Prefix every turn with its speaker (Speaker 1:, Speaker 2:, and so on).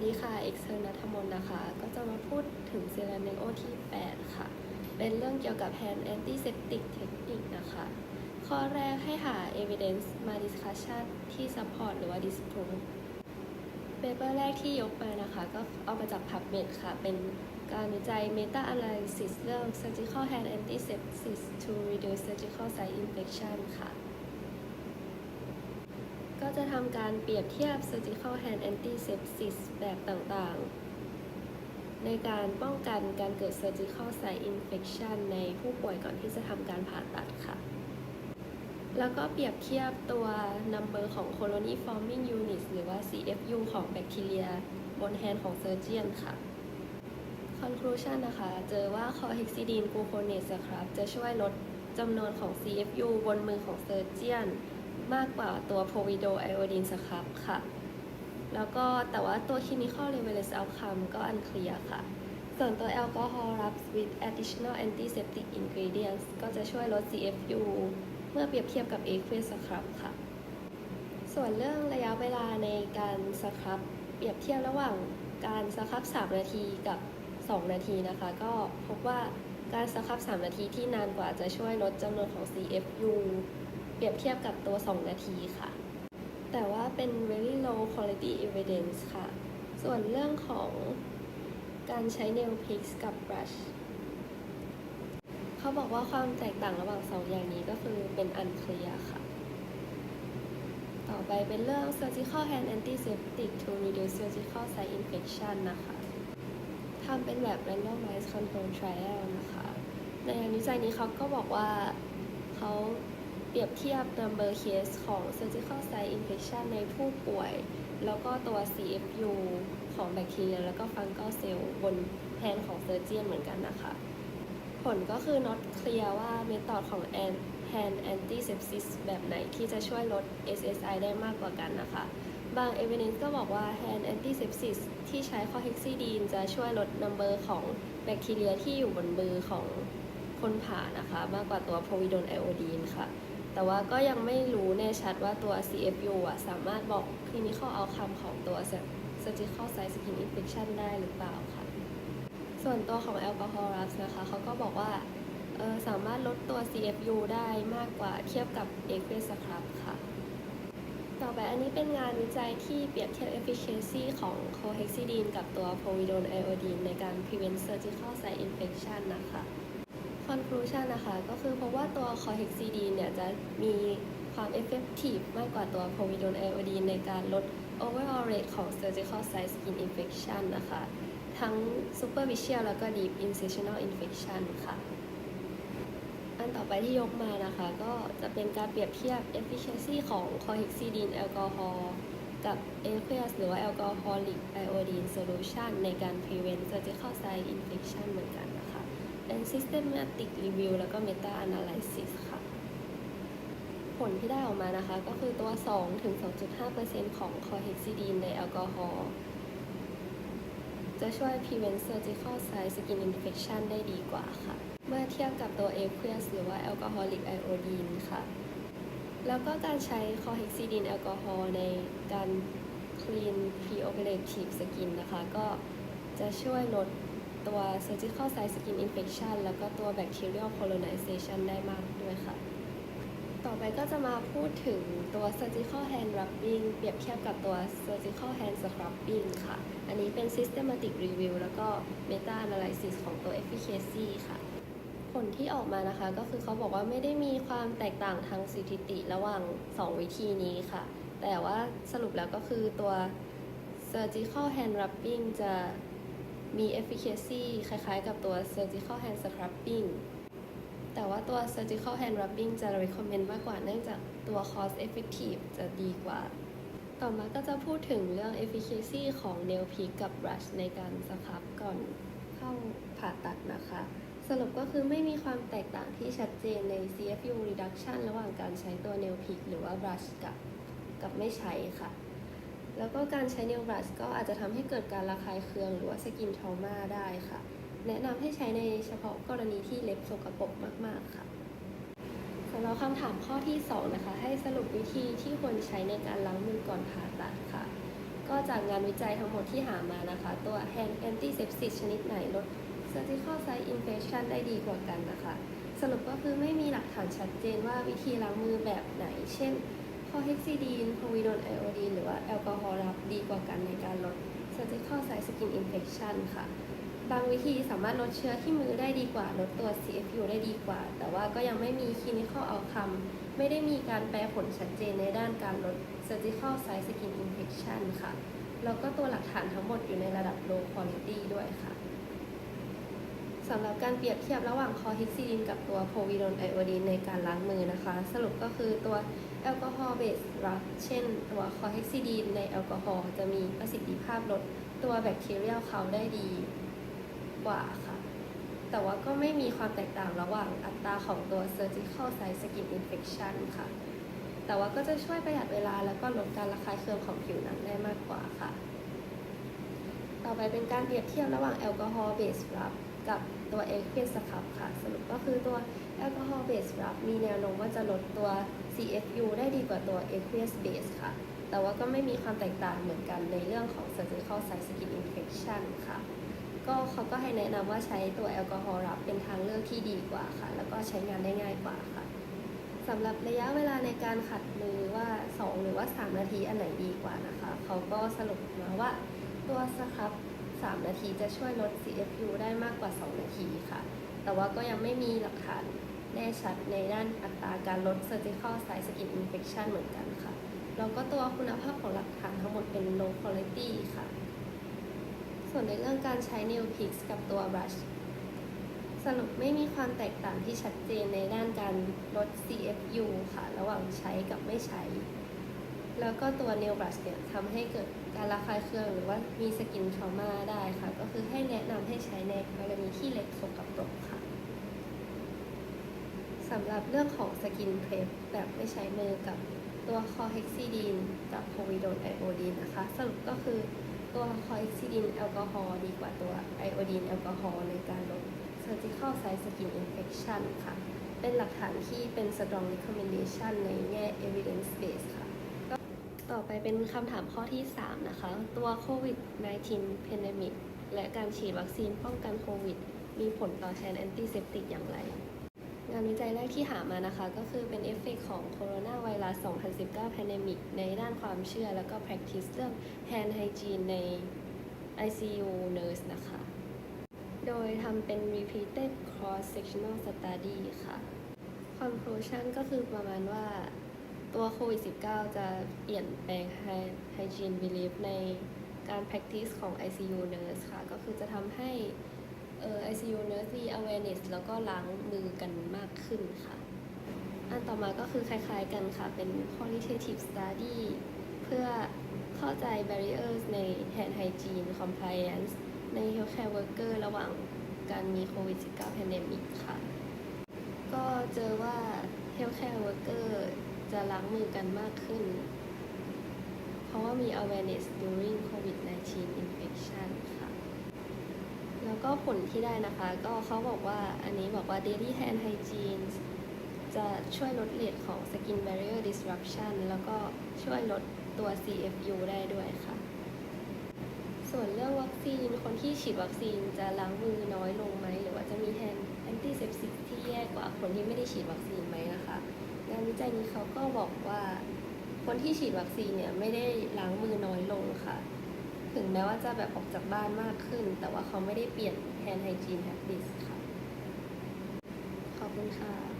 Speaker 1: สดีค่ะ เอ็กเซอร์นัทมนนะคะ ก็จะมาพูดถึงเซราเนโอที่ 8 ค่ะ เป็นเรื่องเกี่ยวกับ hand antiseptic technique นะคะ ข้อแรกให้หา evidence มา discussion ที่ support หรือว่า disprove เปเปอร์แรกที่ยกมานะคะ ก็เอามาจาก PubMed ค่ะ เป็นการวิจัย meta analysis เรื่อง surgical hand antisepsis to reduce surgical site infection ค่ะ ก็จะทำการเปรียบเทียบ surgical hand antisepsis แบบต่างๆ ในการป้องกันการเกิด surgical site infection ในผู้ป่วยก่อนที่จะทำการผ่าตัดค่ะ แล้วก็เปรียบเทียบตัว number ของ colony forming units หรือว่า CFU ของแบคทีเรียบน hand ของ surgeon ค่ะ conclusion นะคะ เจอว่า chlorhexidine gluconate scrub จะช่วยลดจำนวนของ CFU บนมือของ surgeon มากกว่าตัว povido iodine scrub ค่ะ แล้วก็แต่ว่าตัว clinical relevance outcome ก็ unclear ค่ะ ส่วนตัว alcohol rubs with additional antiseptic ingredients ก็จะช่วยลด CFU เมื่อเปรียบเทียบกับ aqueous scrub ค่ะ ส่วนเรื่องระยะเวลาในการสครับเปรียบเทียบระหว่างการสครับ 3 นาทีกับ 2 นาทีนะคะ ก็พบว่าการสครับ 3 นาทีที่นานกว่าจะช่วยลดจำนวนของ CFU เปรียบเทียบกับตัว 2 นาทีค่ะ แต่ว่าเป็น very low quality evidence ค่ะ ส่วนเรื่องของการใช้ nail picks กับ brush เขาบอกว่าความแตกต่างระหว่าง 2 อย่างนี้ก็คือเป็น unclear ค่ะ ต่อไปเป็นเรื่อง surgical hand antiseptic to reduce surgical site infection นะคะทำเป็นแบบ randomized control trial นะคะ ในงานวิจัยนี้เขาก็บอกว่าเขา เปรียบเทียบ number case ของ surgical site infection ในผู้ป่วย แล้วก็ตัว CFU ของแบคทีเรียแล้วก็ fungal cell บนแ a นของ surgeon เหมือนกันนะคะ ผลก็คือ not clear ว่า method ของ hand antisepsis แบบไหนที่จะช่วยลด SSI ได้มากกว่ากันนะคะ บาง evidence ก็บอกว่า hand antisepsis ที่ใช้ chlorhexidine จะช่วยลด number ของแบคทีเรียที่อยู่บนมือของคนผ่านะคะ มากกว่าตัว povidone iodine ค่ะ แต่ว่าก็ยังไม่รู้แน่ชัดว่าตัว CFU อะสามารถบอก clinical outcome ของตัว surgical site skin infection ได้หรือเปล่าค่ะ ส่วนตัวของแอลกอฮอล์รัสนะคะเขาก็บอกว่าเออสามารถลดตัว CFU ได้มากกว่าเทียบกับ a q u e s scrub ค่ะ ต่อไปอันนี้เป็นงานวิจัยที่เปรียบเทียบ efficiency ของ cohexidine กับตัว povidone iodine ในการ prevent surgical site infection นะคะ conclusion นะคะ ก็คือเพราะว่าตัว corhexidine เนี่ยจะมีความ effective มากกว่าตัว povidone iodine ในการลด overall rate ของ surgical site skin infection นะคะ ทั้ง superficial แล้วก็ deep incisional infection ค่ะ อันต่อไปที่ยกมานะคะ ก็จะเป็นการเปรียบเทียบ efficiency ของ corhexidine แอลกอฮอล์กับ aqueous หรือว่า alcoholic iodine solution ในการ prevent surgical site infection เหมือนกัน เป็น systematic review แล้วก็ meta analysis ค่ะ ผลที่ได้ออกมานะคะ ก็คือตัว 2 ถึง 2.5%ของ chlorhexidine ในแอลกอฮอล์จะช่วย prevent surgical site skin infection ได้ดีกว่าค่ะ เมื่อเทียบกับตัว aqueous หรือว่า alcoholic iodine ค่ะ แล้วก็การใช้ chlorhexidine แอลกอฮอล์ในการ clean preoperative skin นะคะ ก็จะช่วยลด ตัว surgical site skin infection แล้วก็ตัว bacterial colonization ได้มากด้วยค่ะ ต่อไปก็จะมาพูดถึงตัว surgical hand rubbing เปรียบเทียบกับตัว surgical hand scrubbing ค่ะ อันนี้เป็น systematic review แล้วก็ meta analysis ของตัว efficacy ค่ะผลที่ออกมานะคะก็คือเขาบอกว่าไม่ได้มีความแตกต่างทางสถิติระหว่าง 2 วิธีนี้ค่ะ แต่ว่าสรุปแล้วก็คือตัว surgical hand rubbing จะ มี efficacy คล้ายๆ กับตัว surgical hand scrubbing แต่ว่าตัว surgical hand rubbing จะ recommend มากกว่าเนื่องจากตัว cost effective จะดีกว่า ต่อมาก็จะพูดถึงเรื่อง efficacy ของ nail pick กับ brush ในการสครับก่อนเข้าผ่าตัดนะคะ สรุปก็คือไม่มีความแตกต่างที่ชัดเจนใน CFU reduction ระหว่างการใช้ตัว nail pick หรือว่า brush กับกับไม่ใช้ค่ะ แล้วก็การใช้ nail brush ก็อาจจะทำให้เกิดการระคายเคืองหรือว่า skin trauma ได้ค่ะ แนะนำให้ใช้ในเฉพาะกรณีที่เล็บสกปรกมากๆค่ะสำหรับคำถามข้อที่ 2 นะคะ ให้สรุปวิธีที่ควรใช้ในการล้างมือก่อนผ่าตัดค่ะ ก็จากงานวิจัยทั้งหมดที่หามานะคะ ตัว hand antiseptic ชนิดไหนลด surgical site infection ได้ดีกว่ากันนะคะ สรุปก็คือไม่มีหลักฐานชัดเจนว่าวิธีล้างมือแบบไหน เช่น คอเฮกซิดีนโพวิโดนไอโอดีนหรือว่าแอลกอฮอล์รับดีกว่ากันในการลด surgical site skin infection ค่ะ บางวิธีสามารถลดเชื้อที่มือได้ดีกว่า ลดตัว CFU ได้ดีกว่า แต่ว่าก็ยังไม่มี clinical outcome ไม่ได้มีการแปลผลชัดเจนในด้านการลด surgical site skin infection ค่ะ แล้วก็ตัวหลักฐานทั้งหมดอยู่ในระดับ low quality ด้วยค่ะสำหรับการเปรียบเทียบระหว่างคอฮิซิลินกับตัวโพวิโดนไอโอดีนในการล้างมือนะคะ สรุปก็คือตัว อลกอฮอล์เบสรับเช่น ตัวคอเฮกซิดีนในแอลกอฮอล์จะมีประสิทธิภาพลดตัวแบคทีเรียลเขาได้ดีกว่าค่ะ แต่ว่าก็ไม่มีความแตกต่างระหว่างอัตราของตัว surgical site skin infection ค่ะ แต่ว่าก็จะช่วยประหยัดเวลาแล้วก็ลดการระคายเคืองของผิวหนังได้มากกว่าค่ะ ต่อไปเป็นการเปรียบเทียบระหว่างแอลกอฮอล์เบสรับ กับตัวเอค u สครับค่ะ สรุปก็คือตัวแอลกอฮอล์เบสรับมีแนวโน้มว่าจะลดตัว CFU ได้ดีกว่าตัว aqueous base ค่ะ แต่ว่าก็ไม่มีความแตกต่างเหมือนกันในเรื่องของ surgical site skin infection ค่ะ ก็เขาก็ให้แนะนำว่าใช้ตัวแอลกอฮอล์รับเป็นทางเลือกที่ดีกว่าค่ะ แล้วก็ใช้งานได้ง่ายกว่าค่ะสำหรับระยะเวลาในการขัดมือว่า 2 หรือว่า 3 นาทีอันไหนดีกว่านะคะ เขาก็สรุปมาว่าตัวสครับ 3 นาทีจะช่วยลด CFU ได้มากกว่า 2 นาทีค่ะ แต่ว่าก็ยังไม่มีหลักฐานแน่ชัดในด้านอัตราการลด surgical site skin infection เหมือนกันค่ะ แล้วก็ตัวคุณภาพของหลักฐานทั้งหมดเป็น low quality ค่ะ ส่วนในเรื่องการใช้ nail pix กับตัว brush สรุปไม่มีความแตกต่างที่ชัดเจนในด้านการลด CFU ค่ะ ระหว่างใช้กับไม่ใช้ แล้วก็ตัว nail brush เนี่ยทำให้เกิดการระคายเคืองหรือว่ามีสกินทรมาได้ค่ะ ก็คือให้แนะนำให้ใช้ในกรณีที่เล็กสกปรกค่ะสำหรับเรื่องของสกินเพลฟแบบไม่ใช้มือกับตัวคอเฮกซิดีนกับโพวิโดนไอโอดีนนะคะ สรุปก็คือตัวคอเฮกซิดีนแอลกอฮอล์ดีกว่าตัวไอโอดีนแอลกอฮอล์ในการลด surgical site skin infection ค่ะ เป็นหลักฐานที่เป็น strong recommendation ในแง่ evidence base ค่ะ ต่อไปเป็นคำถามข้อที่ 3 นะคะ ตัวโควิด -19 pandemic และการฉีดวัคซีนป้องกันโควิด มีผลต่อแชนแอนติเซปติกอย่างไร งานวิจัยแรกที่หามานะคะ ก็คือเป็นเอฟเฟกของโคโรนาไวรัส 2019 pandemic ในด้านความเชื่อแล้วก็ practice เรื่อง hand hygiene ใน ICU nurse นะคะ โดยทำเป็น repeated cross sectional study ค่ะ conclusion ก็คือประมาณว่า ตัวโควิด -19 จะเปลี่ยนแปลง hygiene belief ในการ practice ของ ICU nurse ค่ะ ก็คือจะทำให้เอ่อ ICU nurse มี awareness แล้วก็ล้างมือกันมากขึ้นค่ะ อันต่อมาก็คือคล้ายๆกันค่ะ เป็น qualitative study เพื่อเข้าใจ barriers ใน hand hygiene compliance ใน healthcare worker ระหว่างการมีโควิด -19 pandemic ค่ะ ก็เจอว่า healthcare worker จะล้างมือกันมากขึ้น เพราะว่ามี awareness during COVID-19 infection ค่ะ แล้วก็ผลที่ได้นะคะ ก็เขาบอกว่าอันนี้บอกว่า daily hand hygiene จะช่วยลดเรทของ skin barrier disruption แล้วก็ช่วยลดตัว CFU ได้ด้วยค่ะ ส่วนเรื่องวัคซีน คนที่ฉีดวัคซีนจะล้างมือน้อยลงไหม หรือว่าจะมีแฮนด์แอนตี้เซปซิกที่แย่กว่าคนที่ไม่ได้ฉีดวัคซีนไหมนะคะ ใจัยนี้เขาก็บอกว่าคนที่ฉีดวัคซีนเนี่ยไม่ได้ล้างมือน้อยลงค่ะ ถึงแม้ว่าจะแบบออกจากบ้านมากขึ้น แต่ว่าเขาไม่ได้เปลี่ยน hand hygiene habits ค่ะ ขอบคุณค่ะ